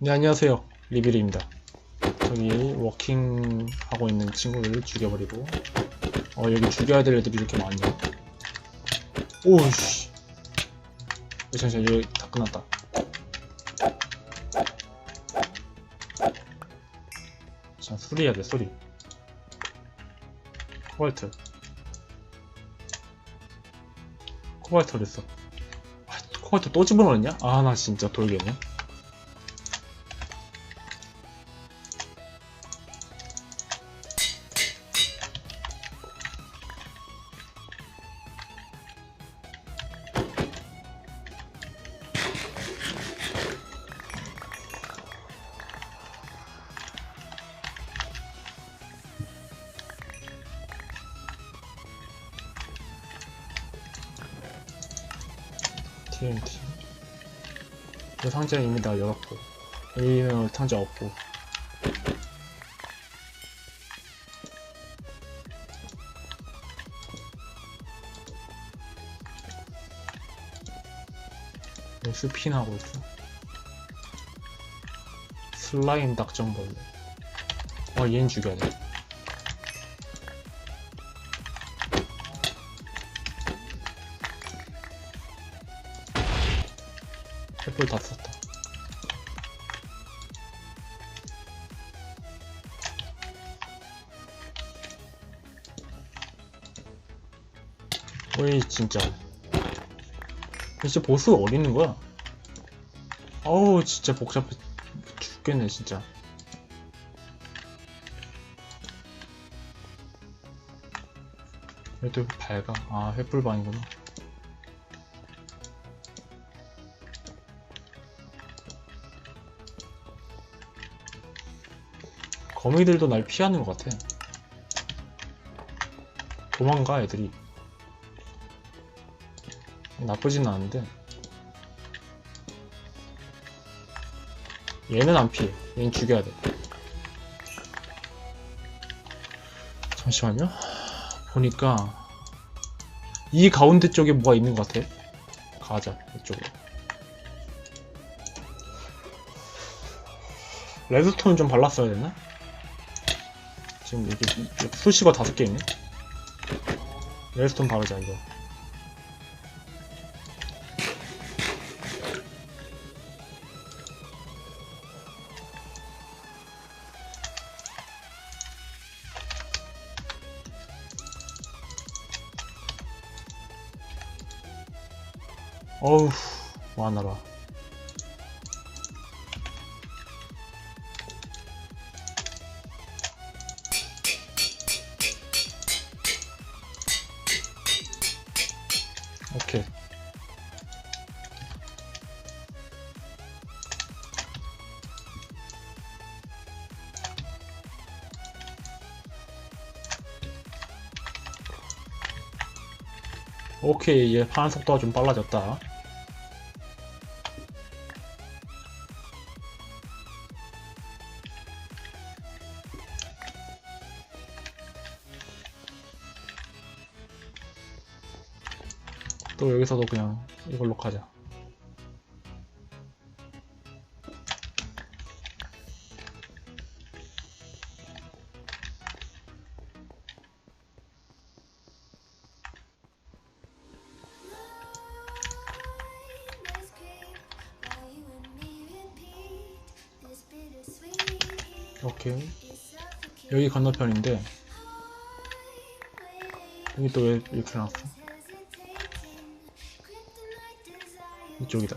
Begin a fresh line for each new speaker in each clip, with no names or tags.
네 안녕하세요. 리비리입니다. 저기 워킹 하고 있는 친구를 죽여버리고. 어 여기 죽여야 될 애들이 이렇게 많냐? 오우씨. 어, 잠시만 여기 다 끝났다. 자 수리해야 돼 수리. 코발트. 코발트 어딨어. 아, 코발트 또 집어넣었냐? 아 나 진짜 돌겠네 TNT 이 상자 이미 다 열었고 여기는 상자 없고. 왜 스핀하고 있어. 슬라임 닭정벌레 어 얘는 죽여야 돼 다 썼다. 어이 진짜. 진짜 보스가 어디 있는 거야? 어우 진짜 복잡해 죽겠네 진짜. 얘도 밝아. 아 횃불방이구나. 거미들도 날 피하는 것 같아. 도망가 애들이. 나쁘진 않은데. 얘는 안 피해. 얘는 죽여야 돼. 잠시만요. 보니까 이 가운데 쪽에 뭐가 있는 것 같아. 가자 이쪽으로. 레드스톤 좀 발랐어야 되나? 지금 여기 수시가 다섯 개 있네. 레드스톤 바르자 이거. 어우 와나라. 오케이. 오케이, 얘 파란 속도가 좀 빨라졌다. 또 여기서도 그냥 이걸로 가자. 오케이. 여기 건너편인데 여기 또 왜 이렇게 해놨어? 이쪽이다.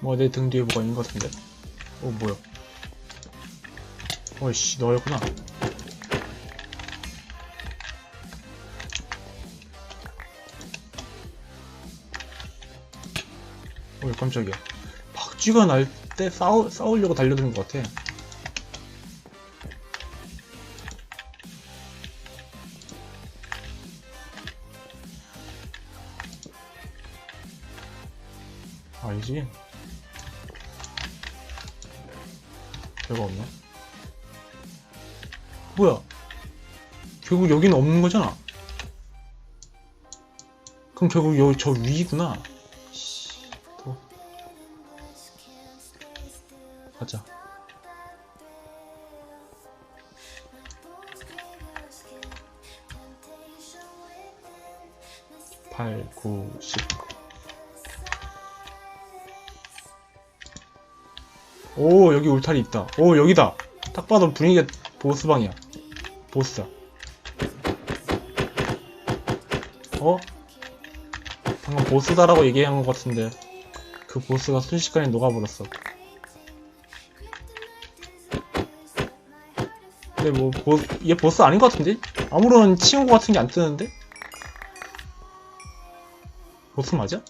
뭐 내 등 뒤에 뭐가 있는 것 같은데? 어 뭐야? 어이씨 너였구나. 어이 깜짝이야. 박쥐가 날 때 싸우, 싸우려고 달려드는 것 같아. 아니지 별거 없나? 뭐야 결국 여기는 없는 거잖아 그럼 결국 여기 저 위구나 가자 8, 9, 10. 오, 여기 울타리 있다. 오, 여기다. 딱 봐도 분위기가 보스방이야. 보스다. 어? 방금 보스다라고 얘기한 것 같은데, 그 보스가 순식간에 녹아버렸어. 근데 뭐, 보, 얘 보스 아닌 것 같은데? 아무런 친구 같은 게 안 뜨는데? 보스 맞아?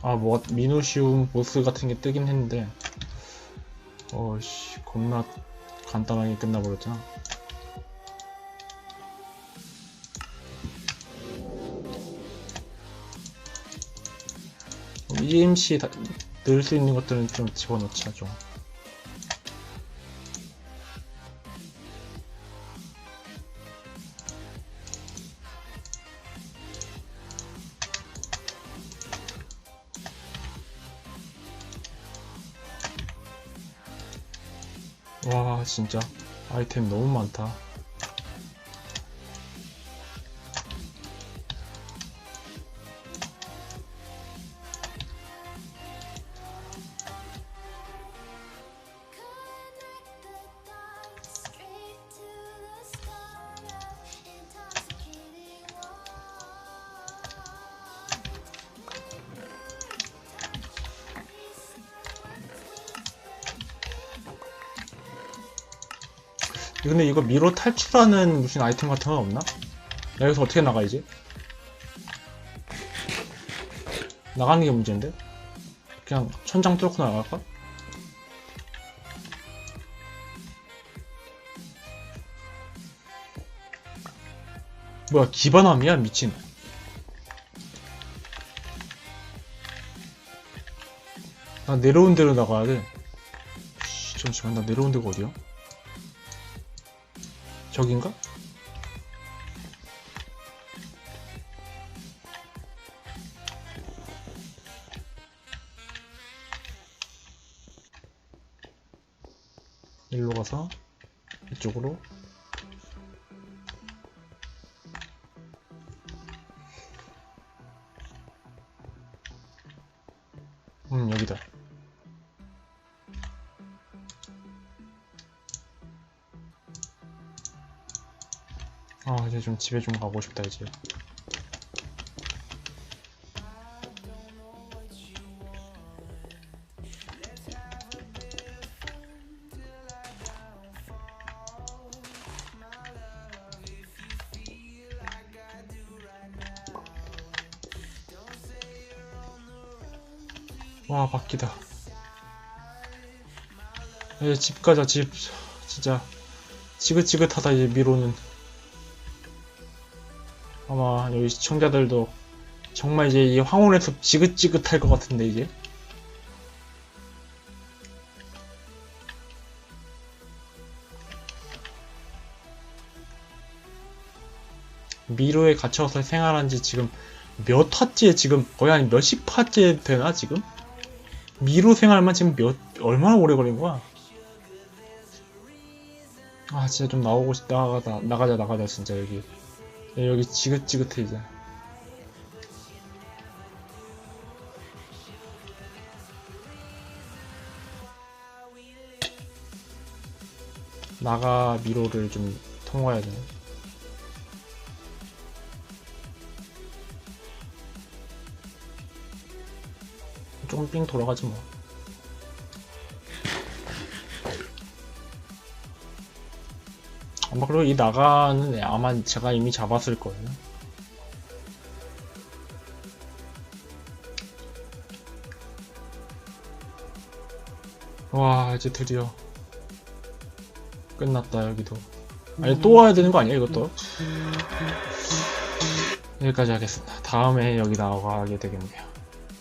아, 뭐, 미노시움 보스 같은 게 뜨긴 했는데, 어씨, 겁나 간단하게 끝나버렸잖아. EMC 넣을 수 있는 것들은 좀 집어넣자, 좀. 와 진짜. 아이템 너무 많다 근데 이거 미로 탈출하는 무슨 아이템 같은 건 없나? 나 여기서 어떻게 나가야지? 나가는 게 문제인데? 그냥 천장 뚫고 나갈까? 뭐야 기반함이야 미친 나 내려온 데로 나가야 돼 씨, 잠시만 나 내려온 데가 어디야? 저긴가? 일로 가서 이쪽으로 아 이제 좀 집에 좀 가고 싶다 이제. 와 바뀌다. 이제 집 가자 집. 진짜 지긋지긋하다 이제 미로는 아마 여기 시청자들도 정말 이제 이 황혼의 숲 지긋지긋할 것 같은데 이제 미로에 갇혀서 생활한 지 지금 몇 화째 지금 거의 한 몇십 화째 되나 지금? 미로 생활만 지금 몇 얼마나 오래 걸린 거야? 아 진짜 좀 나오고 싶다 나가다 나가자 나가자 진짜 여기 야, 여기 지긋지긋해 이제. 나가 미로를 좀 통과해야 되네 조금 삥 돌아가지 뭐 아마 그리고 이 나가는 애 아마 제가 이미 잡았을 거예요. 와 이제 드디어 끝났다 여기도. 아니 또 와야 되는 거 아니야 이것도? 여기까지 하겠습니다. 다음에 여기 나가게 되겠네요